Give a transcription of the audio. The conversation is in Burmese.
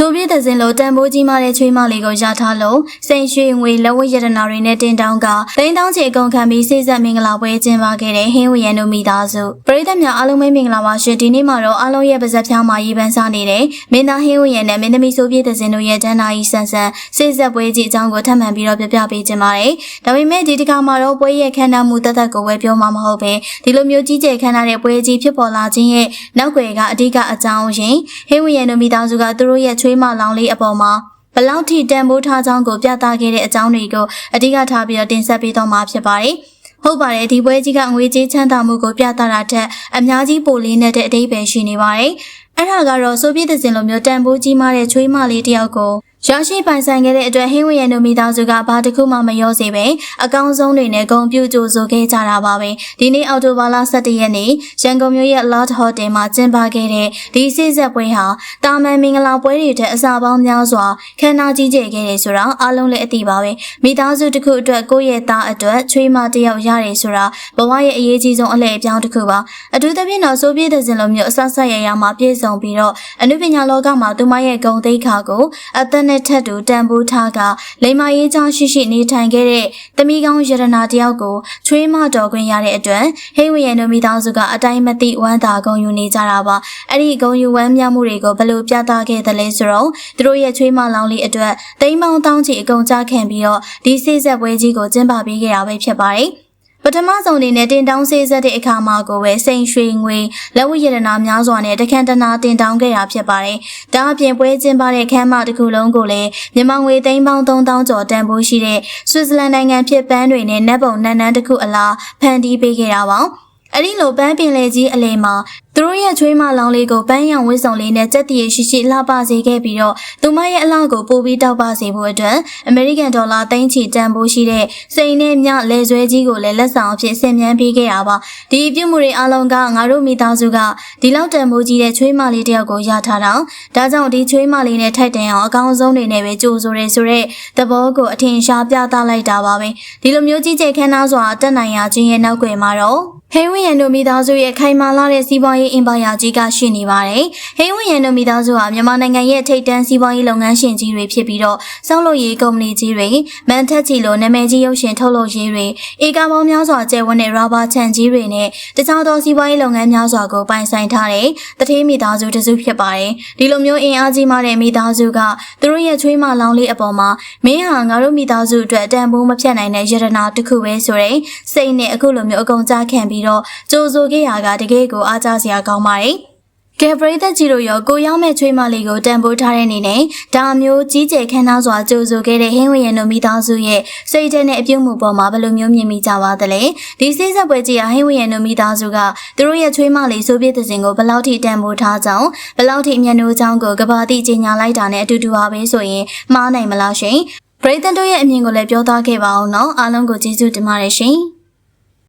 ဆိုဗီယက်သဇင်လိုတန်ဖိုးကြီးမားတဲ့ချွေးမလေးကိုရထားလို့စိန်ရွှေငွေလက်ဝတ်ရတနာတွေနဲ့တင်တောင်းကတိန်းတောင်းချေအကုန်ခံပြီးစိစက်မင်္ဂလာပွဲကျင်းပခဲ့တဲ့ဟင်းဝရန်တို့မိသားစုပရိသတ်များအားလုံးပဲမင်္ဂလာပါရှင်ဒီနေ့မှာတော့အားလုံးရဲ့ပါဇက်ဖျားမှာရေးပန်းစားနေတဲ့မင်းသားဟင်းဝရန်နဲ့မင်းသမီးဆိုဗီယက်သဇင်တို့ရဲ့တန်းနာကြီးဆန်ဆန်စိစက်ပွဲကြီးအကြောင်းကိုထပ်မံပြီးတော့ပြပြပေးခြင်းပါတယ်ဒါပေမဲ့ဒီတစ်ခါမှာတော့ပွဲရဲ့ခမ်းနားမှုတသက်ကိုပဲပြောမှာမဟုတ်ပဲဒီလိုမျိုးကြီးကျယ်ခမ်းနားတဲ့ပွဲကြီးဖြစ်ပေါ်လာခြင်းရဲ့နောက်ွယ်ကအဓိကအကြောင်းရင်းဟင်းဝရန်တို့မိသားစုကသူတို့ရဲ့ချွေးမလောင်လေးအပေါ်မှာဘလောက်ထိတန်ဖိုးထားကြောင်းကိုပြသခဲ့တဲ့အကြောင်းတွေကိုအဓိကထားပြီးတော့တင်ဆက်ပေးတော့မှာဖြစ်ပါတယ်။ဟုတ်ပါတယ်ဒီပွဲကြီးကငွေကြေးချမ်းသာမှုကိုပြသတာထက်အများကြီးပိုလေးနဲ့တဲ့အတိတ်ပဲရှိနေပါတယ်။အဲ့ဒါကတော့ဆိုဗီယက်တစ်စင်လိုမျိုးတန်ဖိုးကြီးမားတဲ့ချွေးမလေးတစ်ယောက်ကို ရရှိပိုင်ဆိုင်ခဲ့တဲ့အတွက်ဟင်းဝရန်တို့မိသားစုကဘာတစ်ခုမှမရောစေပဲအကောင်းဆုံးတွေနဲ့ဂုံပြူကြိုဆိုခဲ့ကြတာပါပဲဒီနေ့အော်တိုဘာလ17ရက်နေ့ရန်ကုန်မြို့ရဲ့ Lot Hotel မှာကျင်းပခဲ့တဲ့ဒီစိစက်ပွဲဟာတာမန်မင်္ဂလာပွဲတွေထက်အစာပေါင်းများစွာခမ်းနားကြီးကျယ်ခဲ့တယ်ဆိုတာအားလုံးလည်းအသိပါပဲမိသားစုတစ်ခုအတွက်ကိုယ့်ရဲ့သားအတွက်ချွေးမတစ်ယောက်ရတယ်ဆိုတာဘဝရဲ့အရေးကြီးဆုံးအလှည့်အပြောင်းတစ်ခုပါအထူးသဖြင့်တော့ဆိုဗီယက်စင်လိုမျိုးအဆက်ဆက်ရရမှာပြည့်စုံပြီးတော့အနုပညာလောကမှာသူမရဲ့ဂုံသိက္ခာကိုအသက်နဲ့ထက်တူတန်ဖိုးထားကလိမ္မာရေးချရှိရှိနေထိုင်ခဲ့တဲ့တမိကောင်းရတနာတယောက်ကိုချွေးမတော်ခွင့်ရတဲ့အတွက်ဟိဝရန်တို့မိသားစုကအတိုင်းမသိဝမ်းသာဂုဏ်ယူနေကြတာပါအဲ့ဒီဂုဏ်ယူဝမ်းမြောက်မှုတွေကိုဘယ်လိုပြသခဲ့သလဲဆိုတော့သူတို့ရဲ့ချွေးမလောင်လေးအတွက်တိမ်ပေါင်းတောင်းချီအကုန်ကြခံပြီးတော့ဒီစိစက်ပွဲကြီးကိုကျင်းပပေးခဲ့တာပဲဖြစ်ပါတယ် ပထမဆုံးအနေနဲ့တင်တောင်းစေးဆက်တဲ့အခါမှာကိုပဲစိန်ရွှေငွေလက်ဝတ်ရတနာများစွာနဲ့တခန့်တနာတင်တောင်းခဲ့တာဖြစ်ပါတယ်။ဒါအပြင်ပွဲကျင်းပတဲ့ခမ်းမတစ်ခုလုံးကိုလည်းမြန်မာငွေသိန်းပေါင်း3000ကျော်တန်ဖိုးရှိတဲ့ဆွစ်ဇာလန်နိုင်ငံဖြစ်ပန်းတွေနဲ့နက်ပုံနန်းနန်းတစ်ခုအလားဖန်တီးပေးခဲ့တာပါ။ အဲ့ဒီလိုပန်းပင်လေကြီးအလေမှာသူတို့ရဲ့ချွေးမလောင်လေးကိုပန်းရောင်ဝစ်စုံလေးနဲ့စက်တည်ရှိရှိလှပစေခဲ့ပြီးတော့သူမရဲ့အလောက်ကိုပို့ပြီးတောက်ပစေဖို့အတွက်အမေရိကန်ဒေါ်လာသိန်းချီတန်ဖိုးရှိတဲ့စိန်နဲ့မြလဲဆွဲကြီးကိုလည်းလက်ဆောင်အဖြစ်ဆင်မြန်းပေးခဲ့တာပါဒီပြုမှုတွေအလုံးကငါတို့မိသားစုကဒီလောက်တန်ဖိုးကြီးတဲ့ချွေးမလေးတယောက်ကိုရထားတာဒါကြောင့်ဒီချွေးမလေးနဲ့ထိုက်တန်အောင်အကောင်းဆုံးတွေနဲ့ပဲကြိုးဆိုရဲဆိုတဲ့သဘောကိုအထင်ရှားပြသလိုက်တာပါပဲဒီလိုမျိုးကြီးကျယ်ခမ်းနားစွာတက်နိုင်ရခြင်းရဲ့နောက်ွယ်မှာတော့ ဟိန်းဝင်းရန်တို့မိသားစုရဲ့ခိုင်မာလာတဲ့စီးပွားရေးအင်ပါယာကြီးကရှိနေပါတယ်။ဟိန်းဝင်းရန်တို့မိသားစုဟာမြန်မာနိုင်ငံရဲ့ထိပ်တန်းစီးပွားရေးလုပ်ငန်းရှင်ကြီးတွေဖြစ်ပြီးတော့စောက်လုပ်ရေးကုမ္ပဏီကြီးတွေမန်ထက်ချီလိုနာမည်ကြီးရုပ်ရှင်ထုတ်လုပ်ရေးတွေဧကပေါင်းများစွာကျယ်ဝန်းတဲ့ရာဘာခြံကြီးတွေနဲ့တခြားသောစီးပွားရေးလုပ်ငန်းများစွာကိုပိုင်ဆိုင်ထားတဲ့တထေးမိသားစုတစ်စုဖြစ်ပါတယ်။ဒီလိုမျိုးအင်အားကြီးမားတဲ့မိသားစုကသူတို့ရဲ့ချွေးမလောင်လေးအပေါ်မှာမင်းဟာငါတို့မိသားစုအတွက်တန်ဖိုးမဖြတ်နိုင်တဲ့ယတနာတစ်ခုပဲဆိုတဲ့စိတ်နဲ့အခုလိုမျိုးအကုန်ကြခံပြီးတော့ကြိုးဆိုခဲ့ရတာတကယ်ကိုအားကြစရာကောင်းပါတယ်။ကယ်ပရိသတ်ကြီးတို့ရောကိုရောက်မဲ့ချွေးမလေးကိုတန်ဖိုးထားတဲ့အနေနဲ့ဒါမျိုးကြီးကျယ်ခမ်းနားစွာကြိုးဆိုခဲ့တဲ့ဟင်းဝရံတို့မိသားစုရဲ့စိတ်ထဲနဲ့အပြုတ်မှုပေါ်မှာဘယ်လိုမျိုးမြင်မိကြပါသလဲဒီစိစက်ပွဲကြီးဟာဟင်းဝရံတို့မိသားစုကသူတို့ရဲ့ချွေးမလေးဆိုပြတဲ့စဉ်ကိုဘယ်လောက်ထိတန်ဖိုးထားကြောင်းဘယ်လောက်ထိအမျက်နှိုးကြောင်းကိုကဘာတိကြီးညာလိုက်တာနဲ့အတူတူပါပဲဆိုရင်မှားနိုင်မလားရှင်ပရိသတ်တို့ရဲ့အမြင်ကိုလည်းပြောသားခဲ့ပါအောင်နော်အားလုံးကိုကျေးဇူးတင်ပါတယ်ရှင်